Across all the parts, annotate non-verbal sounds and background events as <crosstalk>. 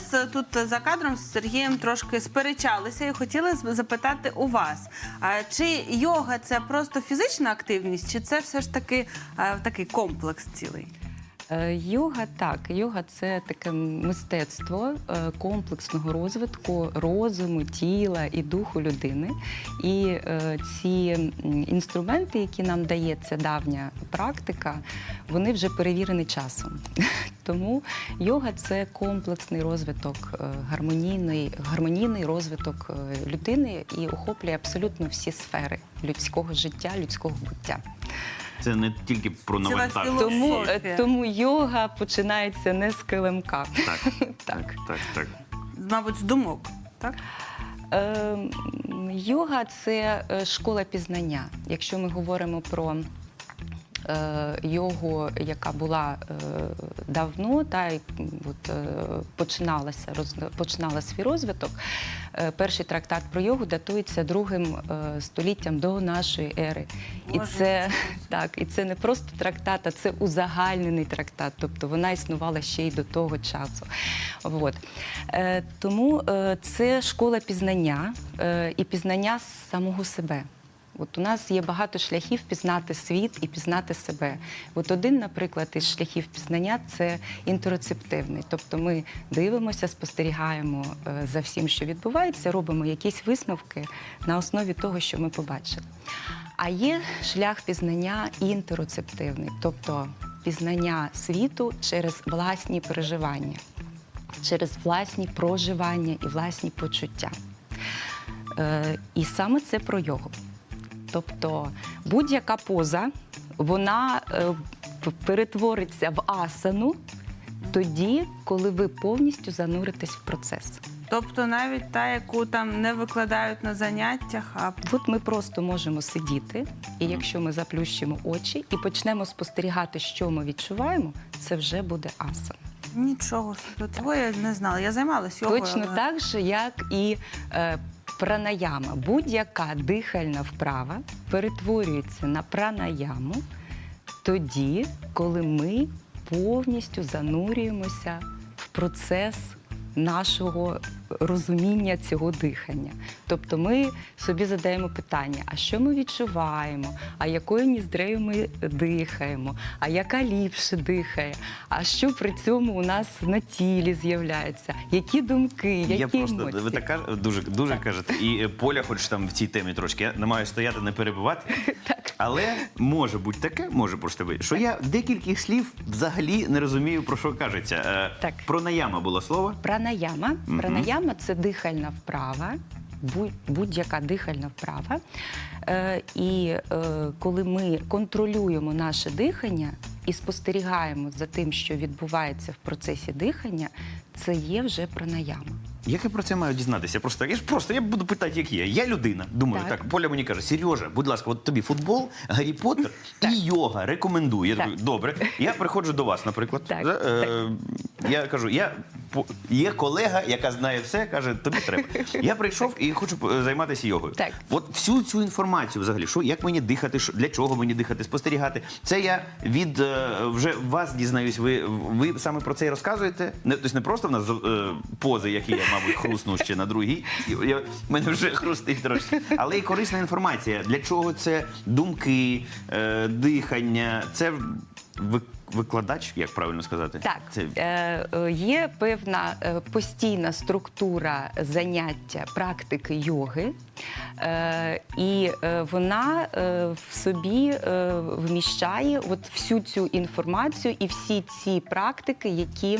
З тут за кадром з Сергієм трошки сперечалися і хотіли запитати у вас, чи йога це просто фізична активність, чи це все ж таки такий комплекс цілий? Е, Йога так, йога це таке мистецтво е, комплексного розвитку розуму, тіла і духу людини. І е, ці інструменти, які нам дає ця давня практика, вони вже перевірені часом. Тому йога це комплексний розвиток, е, гармонійний, гармонійний розвиток е, людини і охоплює абсолютно всі сфери людського життя, людського буття. Це не тільки про навантаження. Тому, е, тому йога починається не з килимка. Так, <laughs> так, так, так. Мабуть, з думок, так? Е, йога це школа пізнання. Якщо ми говоримо про йогу, яка була е, давно, та й от, е, починалася роз, починала свій розвиток. Е, перший трактат про йогу датується другим е, століттям до нашої ери. І це так, і це не просто трактат, а це узагальнений трактат. Тобто вона існувала ще й до того часу. От. Е, тому е, це школа пізнання е, і пізнання самого себе. От у нас є багато шляхів пізнати світ і пізнати себе. От один, наприклад, із шляхів пізнання це інтероцептивний. Тобто ми дивимося, спостерігаємо е, за всім, що відбувається, робимо якісь висновки на основі того, що ми побачили. А є шлях пізнання інтероцептивний, тобто пізнання світу через власні переживання, через власні проживання і власні почуття. Е, і саме це про йогу. Тобто будь-яка поза, вона е, перетвориться в асану тоді, коли ви повністю зануритесь в процес. Тобто навіть та, яку там не викладають на заняттях, а От ми просто можемо сидіти, і якщо ми заплющимо очі і почнемо спостерігати, що ми відчуваємо, це вже буде асана. нічого собі. Твоє не знала. Я займалась йогою. Точно але- так же, як і е, пранаяма. Будь-яка дихальна вправа перетворюється на пранаяму тоді, коли ми повністю занурюємося в процес нашого розуміння цього дихання. Тобто ми собі задаємо питання: а що ми відчуваємо, а якою ніздрею ми дихаємо, а яка ліпше дихає, а що при цьому у нас на тілі з'являється, які думки, які Я просто емоції. ви так дуже дуже кажете, і е, Поля, хоч там в цій темі трошки, я не маю стояти, не перебувати. <laughs> Але може бути таке, може просто бути, що я декількох слів взагалі не розумію, про що кажеться. Е, Так. Про наяма було слово. Пранаяма. Пранаяма це дихальна вправа. будь- Будь-яка дихальна вправа. Е, і е, коли ми контролюємо наше дихання і спостерігаємо за тим, що відбувається в процесі дихання, це є вже пранаяма. Як я про це маю дізнатися? Просто я ж просто я буду питати, як є. Я людина. Думаю, Так. так, Поля мені каже: Сережа, будь ласка, от тобі футбол, Гаррі Поттер і йога. Рекомендую. Я Так. такий, добре. Я приходжу до вас, наприклад. Так, Е, Я кажу, я по- є колега, яка знає все, каже, тобі треба. Я прийшов і хочу е, займатися йогою. Так. От всю цю інформацію, взагалі, що як мені дихати, що для чого мені дихати, спостерігати. Це я від е, вже вас дізнаюсь. Ви, ви саме про це і розказуєте? Не тобто не просто в нас е, пози, які я, мабуть, хрусну ще на другій. І Я, мене вже хрустить трошки. Але і корисна інформація. Для чого це думки, е, дихання, це ви- викладач, як правильно сказати? Так, Це е, е, є певна е, постійна структура заняття практики йоги, е, і е, вона е, в собі е, вміщає от всю цю інформацію і всі ці практики, які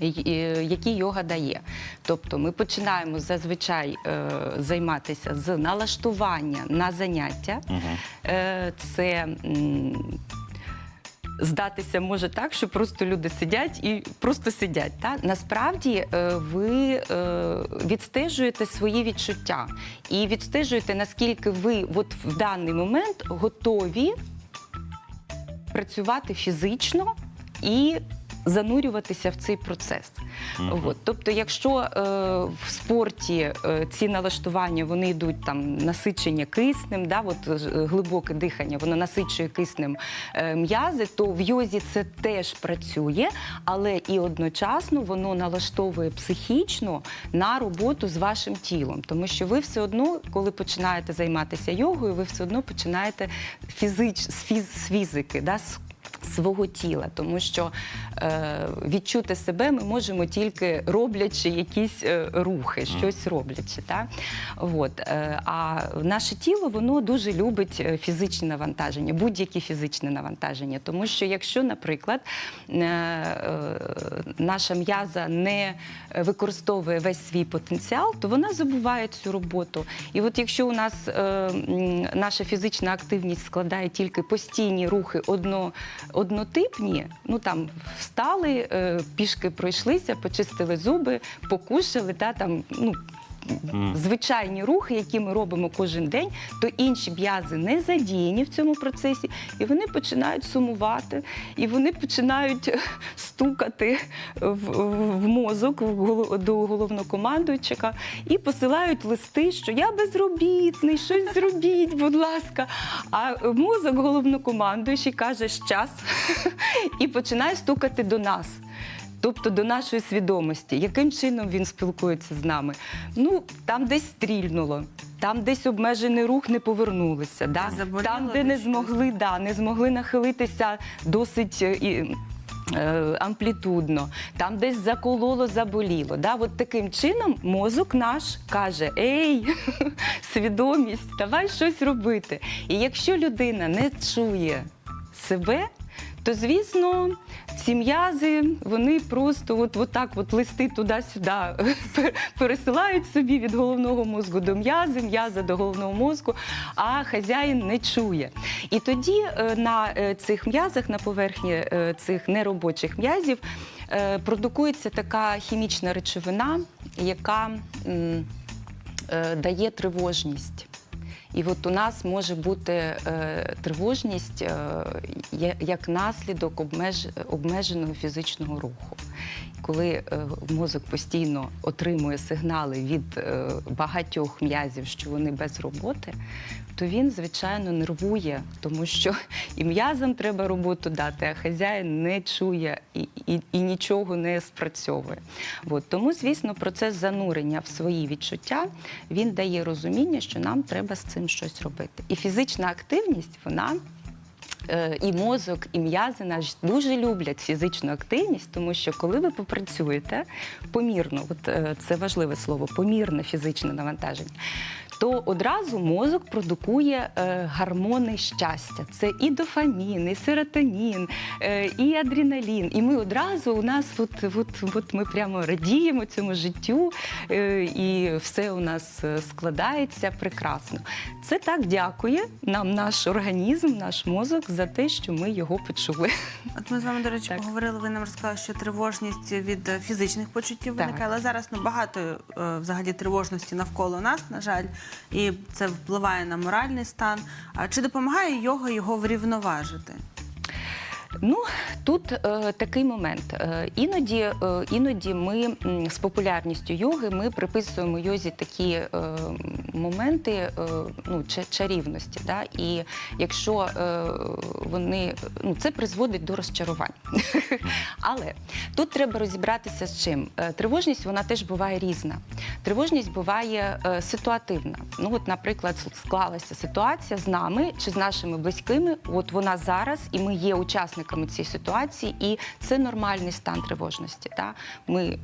які йога дає. Тобто ми починаємо зазвичай е, займатися з налаштування на заняття. Е, це м, здатися може так, що просто люди сидять і просто сидять. Та? Насправді е, ви е, відстежуєте свої відчуття і відстежуєте, наскільки ви от в даний момент готові працювати фізично і занурюватися в цей процес. От. Тобто, якщо е, в спорті е, ці налаштування вони йдуть там насичення киснем, да, от, е, глибоке дихання, воно насичує киснем е, м'язи, то в йозі це теж працює, але і одночасно воно налаштовує психічно на роботу з вашим тілом. Тому що ви все одно, коли починаєте займатися йогою, ви все одно починаєте фізич, з, фіз, з фізики, да, з свого тіла, тому що е, відчути себе ми можемо тільки роблячи якісь е, рухи, щось роблячи. Так? От. Е, а наше тіло воно дуже любить е, фізичне навантаження, будь-які фізичне навантаження. Тому що якщо, наприклад, е, е, наша м'яза не використовує весь свій потенціал, то вона забуває цю роботу. І от якщо у нас е, наша фізична активність складає тільки постійні рухи одно, однотипні, ну там встали, е, пішки пройшлися, почистили зуби, покушали, та там ну. Звичайні рухи, які ми робимо кожен день, то інші м'язи не задіяні в цьому процесі, і вони починають сумувати, і вони починають <laughs> стукати в, в- мозок до головнокомандуючика і посилають листи, що я безробітний, щось зробіть, будь ласка. А мозок головнокомандуючий каже щас <laughs> і починає стукати до нас. Тобто до нашої свідомості, яким чином він спілкується з нами? Ну там десь стрільнуло, там десь обмежений рух не повернулися, да? Заболіло там, де не змогли, да, не змогли нахилитися досить е, і. е, Амплітудно, там десь закололо, заболіло. Да? От таким чином мозок наш каже: Ей, <laughs> свідомість, давай щось робити. І якщо людина не чує себе, то звісно, ці м'язи вони просто от, от так от листи туди-сюди <laughs> пер- пересилають собі від головного мозку до м'язи, м'яза до головного мозку, а хазяїн не чує. І тоді е, на е, цих м'язах, на поверхні е, цих неробочих м'язів, продукується така хімічна речовина, яка дає тривожність. І от у нас може бути е, тривожність е, як наслідок обмеж, обмеженого фізичного руху. Коли е, мозок постійно отримує сигнали від е, багатьох м'язів, що вони без роботи, то він, звичайно, нервує, тому що і м'язам треба роботу дати, а хазяїн не чує і, і, і нічого не спрацьовує. От. Тому, звісно, процес занурення в свої відчуття він дає розуміння, що нам треба з цим щось робити. І фізична активність, вона. Е, І мозок, і м'язи наш дуже люблять фізичну активність, тому що коли ви попрацюєте помірно, от е, це важливе слово, помірне фізичне навантаження, то одразу мозок продукує е, гормони щастя. Це і дофамін, і серотонін, е, і адреналін. І ми одразу у нас, от, от, от ми прямо радіємо цьому життю, е, і все у нас складається прекрасно. Це так дякує нам наш організм, наш мозок за те, що ми його почули. От ми з вами, до речі, Так. поговорили. Ви нам розказали, що тривожність від фізичних почуттів виникає, але зараз ну, багато взагалі тривожності навколо нас, на жаль, і це впливає на моральний стан. А чи допомагає йога його врівноважити? Ну тут е, такий момент. Е, іноді, е, іноді ми з популярністю йоги ми приписуємо йозі такі е, моменти е, ну, ча- чарівності. Да? І якщо е, вони ну, це призводить до розчарувань. <laughs> Але тут треба розібратися з чим. Е, Тривожність вона теж буває різна. Тривожність буває е, ситуативна. Ну, от, наприклад, склалася ситуація з нами чи з нашими близькими. От вона зараз, і ми є учасниками цієї ситуації, і це нормальний стан тривожності. Та? Ми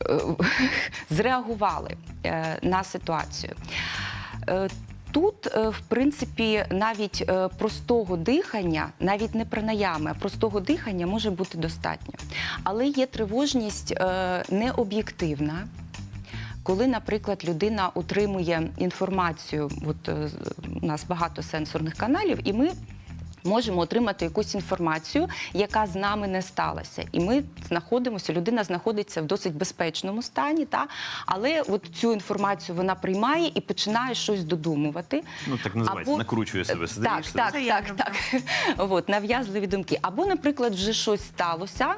е, <laughs> зреагували е, на ситуацію. Е, Тут, е, в принципі, навіть е, простого дихання, навіть не пранаями, а простого дихання може бути достатньо. Але є тривожність е, необ'єктивна. Коли, наприклад, людина отримує інформацію, от у нас багато сенсорних каналів, і ми можемо отримати якусь інформацію, яка з нами не сталася. І ми знаходимося, людина знаходиться в досить безпечному стані, та? але от цю інформацію вона приймає і починає щось додумувати. Ну так називається, Або- накручує себе. Так, сидиш, так, так, люблю. так. <laughs> От, нав'язливі думки. Або, наприклад, вже щось сталося.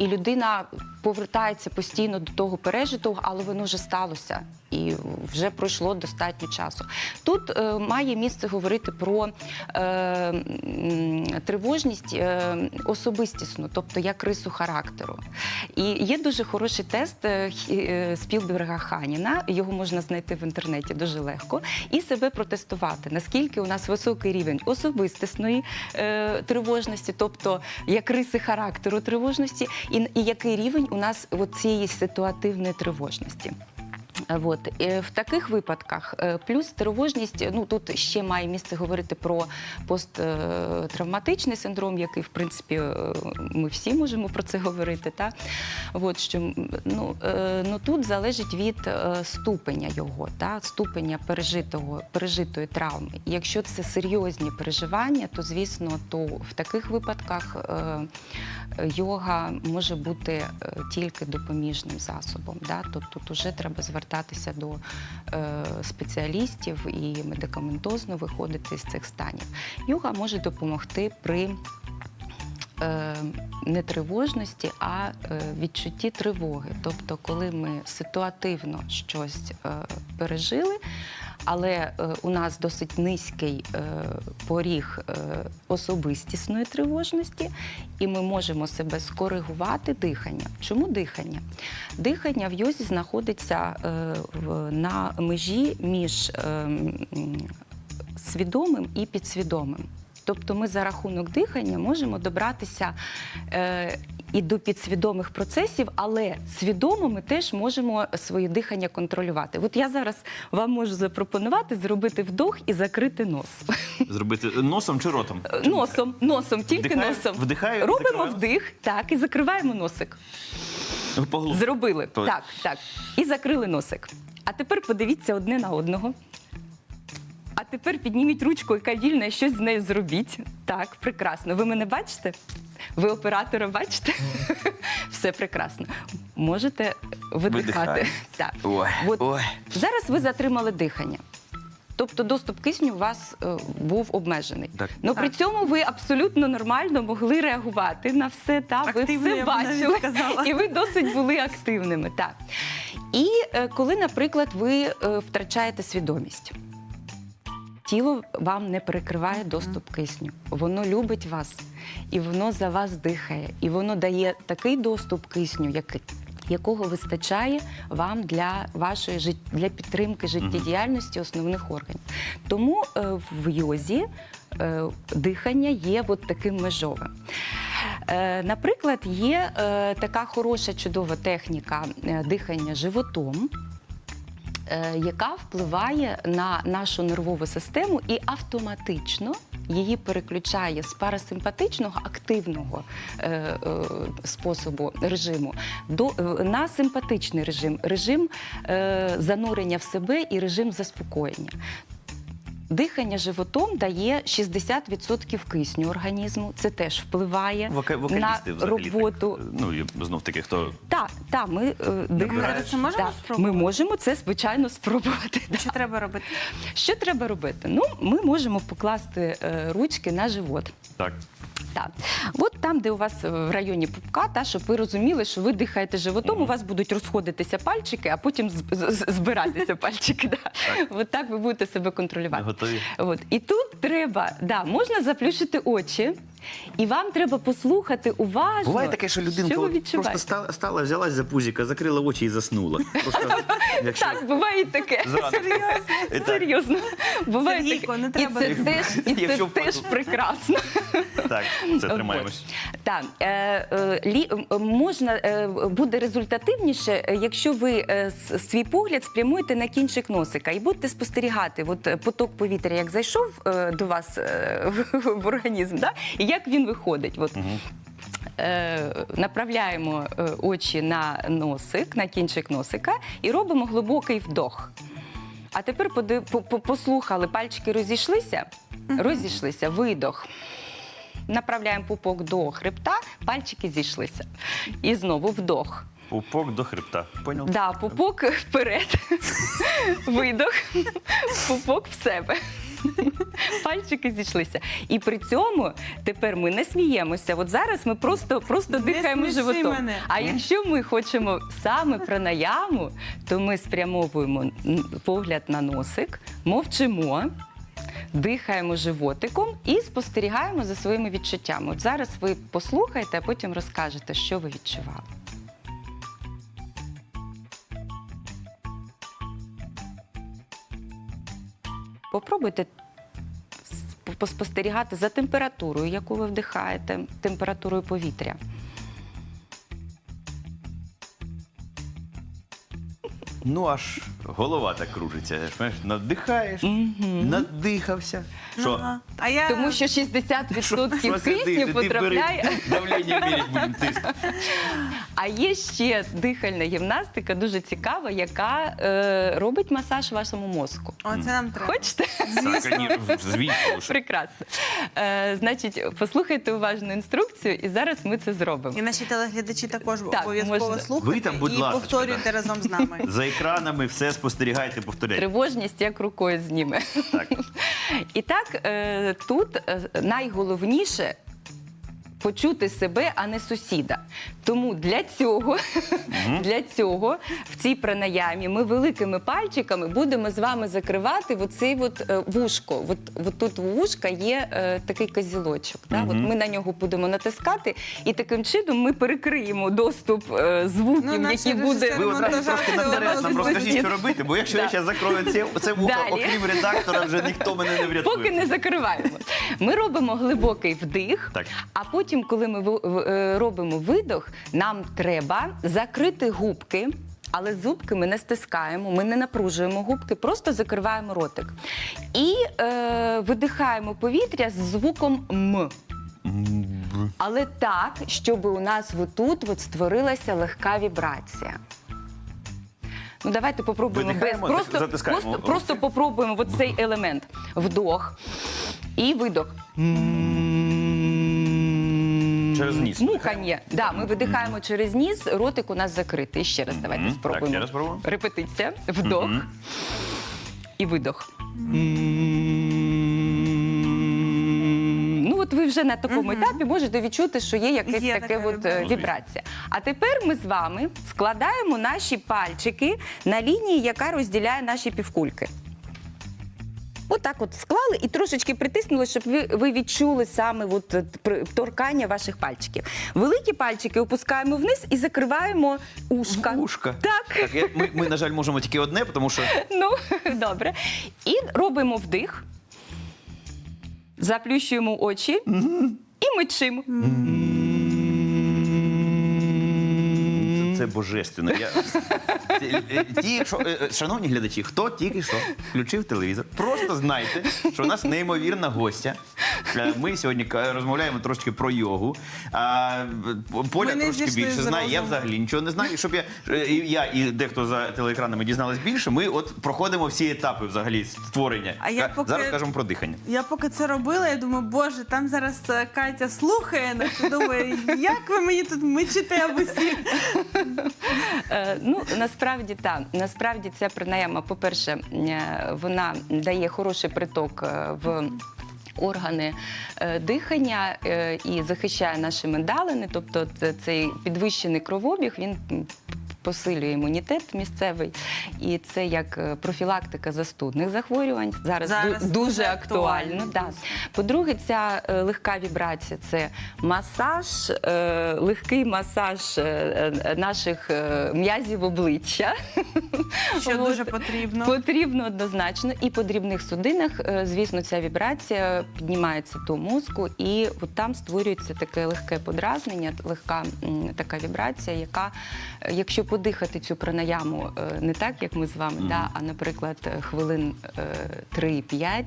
І людина повертається постійно до того пережитого, але воно вже сталося і вже пройшло достатньо часу. Тут е, має місце говорити про е, тривожність е, особистісну, тобто як рису характеру. І є дуже хороший тест е, е, Спілберга Ханіна, його можна знайти в інтернеті дуже легко, і себе протестувати, наскільки у нас високий рівень особистісної е, тривожності, тобто як риси характеру тривожності, і, і який рівень у нас цієї ситуативної тривожності. От Е, в таких випадках е, плюс тривожність. Ну тут ще має місце говорити про посттравматичний синдром, який в принципі е, ми всі можемо про це говорити. Та от що ну, ну тут залежить від ступеня його, та ступеня пережитого пережитої травми. Якщо це серйозні переживання, то звісно, то в таких випадках йога може бути тільки допоміжним засобом. Да? Тобто тут вже треба звертатися до е, спеціалістів і медикаментозно виходити з цих станів. Йога може допомогти при е, не тривожності, а е, відчутті тривоги. Тобто, коли ми ситуативно щось пережили, але е, у нас досить низький е, поріг е, особистісної тривожності, і ми можемо себе скоригувати диханням. Чому дихання? Дихання в йозі знаходиться на межі між е, свідомим і підсвідомим. Тобто ми за рахунок дихання можемо добратися і до підсвідомих процесів, але свідомо ми теж можемо своє дихання контролювати. От я зараз вам можу запропонувати зробити вдох і закрити нос. <laughs> Зробити носом чи ротом? Носом, носом, тільки Вдихаю, носом. вдихаю, Робимо закриваю. вдих, так, і закриваємо носик. Поглуб. Зробили. То- Так, так. І закрили носик. А тепер подивіться одне на одного. А тепер підніміть ручку, яка вільна, і щось з нею зробіть. Так, прекрасно. Ви мене бачите? Ви оператора бачите? Все прекрасно. Можете видихати. Видихаю. Так. Ой, От ой. Зараз ви затримали дихання. Тобто доступ кисню у вас е, був обмежений. Так. Ну при цьому ви абсолютно нормально могли реагувати на все. Та ви Активно, все я б навіть бачили, сказала. і ви досить були активними. Так. І е, коли, наприклад, ви е, втрачаєте свідомість. Тіло вам не перекриває доступ кисню. Воно любить вас і воно за вас дихає. І воно дає такий доступ кисню, який, якого вистачає вам для вашої жит... для підтримки життєдіяльності основних органів. Тому е, в йозі е, дихання є от таким межовим. Е, Наприклад, є е, така хороша чудова техніка е, дихання животом. Е, Яка впливає на нашу нервову систему і автоматично її переключає з парасимпатичного активного е, е, способу режиму до на симпатичний режим, режим занурення в себе і режим заспокоєння. Дихання животом дає 60% кисню організму. Це теж впливає Вока- на взагалі роботу. Так, ну, і знов таки, хто Так, так, ми е, дихаємо. це можемо Так, спробувати? Ми можемо це звичайно спробувати. Що треба робити? Що треба робити? Ну, ми можемо покласти е, ручки на живот. так. Так, от там, де у вас е, в районі пупка, та щоб ви розуміли, що ви дихаєте животом, у вас будуть розходитися пальчики, а потім збиратися <laughs> пальчики. Да. От так ви будете себе контролювати. Готові? От і тут треба, да, можна заплющити очі, і вам треба послухати уважно. Буває таке, що людинка що ви просто стала, стала, взялась за пузіка, закрила очі і заснула. Просто, якщо... Так, буває і таке. Серйозно? Серйозно. Буває Сергійко, таке. не треба І це теж, і це Якщо теж впаду. прекрасно. Так, це тримаємось. Так, е, е, лі, е, можна е, буде результативніше, е, якщо ви е, свій погляд спрямуєте на кінчик носика і будете спостерігати, от поток повітря, як зайшов е, до вас е, <laughs> в, в організм, да? і як він виходить. От. Е, направляємо е, очі на носик, на кінчик носика і робимо глибокий вдох. А тепер поди- по- по- послухали, пальчики розійшлися, розійшлися, видох. Направляємо пупок до хребта, пальчики зійшлися. І знову вдох. Пупок до хребта. Поняв? Да, пупок вперед. <laughs> Видох. Пупок в себе. <laughs> Пальчики зійшлися. І при цьому тепер ми не сміємося. От зараз ми просто, просто дихаємо сміши животом. мене. А якщо ми хочемо саме пранаяму, то ми спрямовуємо погляд на носик, мовчимо. Дихаємо животиком і спостерігаємо за своїми відчуттями. От зараз ви послухайте, а потім розкажете, що ви відчували. Попробуйте спостерігати за температурою, яку ви вдихаєте, температурою повітря. Ну аж голова так кружиться. Знаєш, надихаєш, надихався. Що? Ага. А я Тому що 60% Що кисню потрапляє. Давлення мірять будемо тиск. А є ще дихальна гімнастика, дуже цікава, яка е, робить масаж вашому мозку. О, це нам треба. Хочете? Так, звісно, звісно. що. Прекрасно. Е, значить, послухайте уважно інструкцію, і зараз ми це зробимо. І наші телеглядачі також Так, обов'язково можна. слухайте Ви там, будь і ласка, повторюйте разом з нами. За екранами все спостерігайте, повторяйте. Тривожність як рукою зніме. Так. І так, е, тут е, найголовніше. Почути себе, а не сусіда. Тому для цього, для цього в цій пранаямі ми великими пальчиками будемо з вами закривати оцей от, е, вушко. От, от тут у вушка є е, такий козілочок. Да? От ми на нього будемо натискати, і таким чином ми перекриємо доступ е, звуків, Ну, наші які буде. Ви одразу трошки наперед нам розкажіть, що робити, бо якщо я Да. зараз закрою це, це вухо, Далі. окрім редактора, вже ніхто мене не врятує. Поки не закриваємо. Ми робимо глибокий вдих, Так. а потім, коли ми е, робимо видох, нам треба закрити губки. Але зубки ми не стискаємо, ми не напружуємо губки, просто закриваємо ротик. І е, видихаємо повітря з звуком М. Але так, щоб у нас тут от створилася легка вібрація. Ну, давайте попробуємо без просто, просто, просто попробуємо от цей <laughs> елемент. Вдох і видох. Через ніс Мукання. Да, ми видихаємо через ніс, ротик у нас закритий. Ще раз давайте спробуємо. Так, ще раз спробуємо. Репетиція. Вдох і видох. Ну, от ви вже на такому етапі можете відчути, що є якась Є таке така от, е, вібрація. вібрація. А тепер ми з вами складаємо наші пальчики на лінії, яка розділяє наші півкульки. Отак от склали і трошечки притиснули, щоб ви, ви відчули саме от, е, торкання ваших пальчиків. Великі пальчики опускаємо вниз і закриваємо ушка. Ушка. Так. Так, я- ми, ми, на жаль, можемо тільки одне, тому що <laughs> Ну, добре. І робимо вдих, заплющуємо очі і мичимо. це божественно. Я... <laughs> Ті- е, що, е, е, шановні глядачі, хто тільки що включив телевізор, просто знайте, що у нас неймовірна гостя. Е, Ми сьогодні ка- розмовляємо трошки про йогу. А Поля Ми трошки більше знає. Я взагалі нічого не знаю. І Щоб я, е, і я і дехто за телеекранами дізнались більше, ми от проходимо всі етапи взагалі створення. А я поки- Зараз кажемо про дихання. Я поки це робила, я думаю, боже, там зараз е, Катя слухає нас і думає, як ви мені тут мичите в усі. Е, ну, насправді так. Насправді ця пранаяма, по-перше, е, вона дає хороший приток в. Органи е, дихання е, і захищає наші миндалини, тобто цей підвищений кровообіг, він посилює імунітет місцевий, і це як е, профілактика застудних захворювань. Зараз, Зараз ду- дуже актуально, актуально. Да. По-друге, ця е, легка вібрація це масаж, е, легкий масаж наших м'язів обличчя. Що От. дуже потрібно. Потрібно однозначно. І по дрібних судинах, звісно, ця вібрація піднімається до мозку, і от там створюється таке легке подразнення, легка така вібрація, яка, якщо подихати цю пранаяму е, не так, як ми з вами, да, а, наприклад, е, хвилин е, 3-5,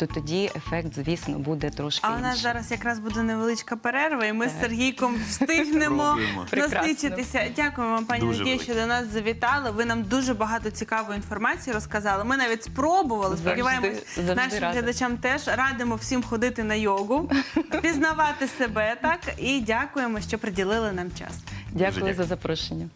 то тоді ефект, звісно, буде трошки А у нас зараз якраз буде невеличка перерва, і ми з Сергійком <laughs> встигнемо насичитися. Дякуємо вам, пані Надія, що до нас завітали. Ви нам дуже багато цікавої інформації розказали. Ми навіть спробували. Сподіваємось, нашим рада. глядачам теж радимо всім ходити на йогу, <laughs> пізнавати себе так. І дякуємо, що приділили нам час. Дякую дякую. за запрошення.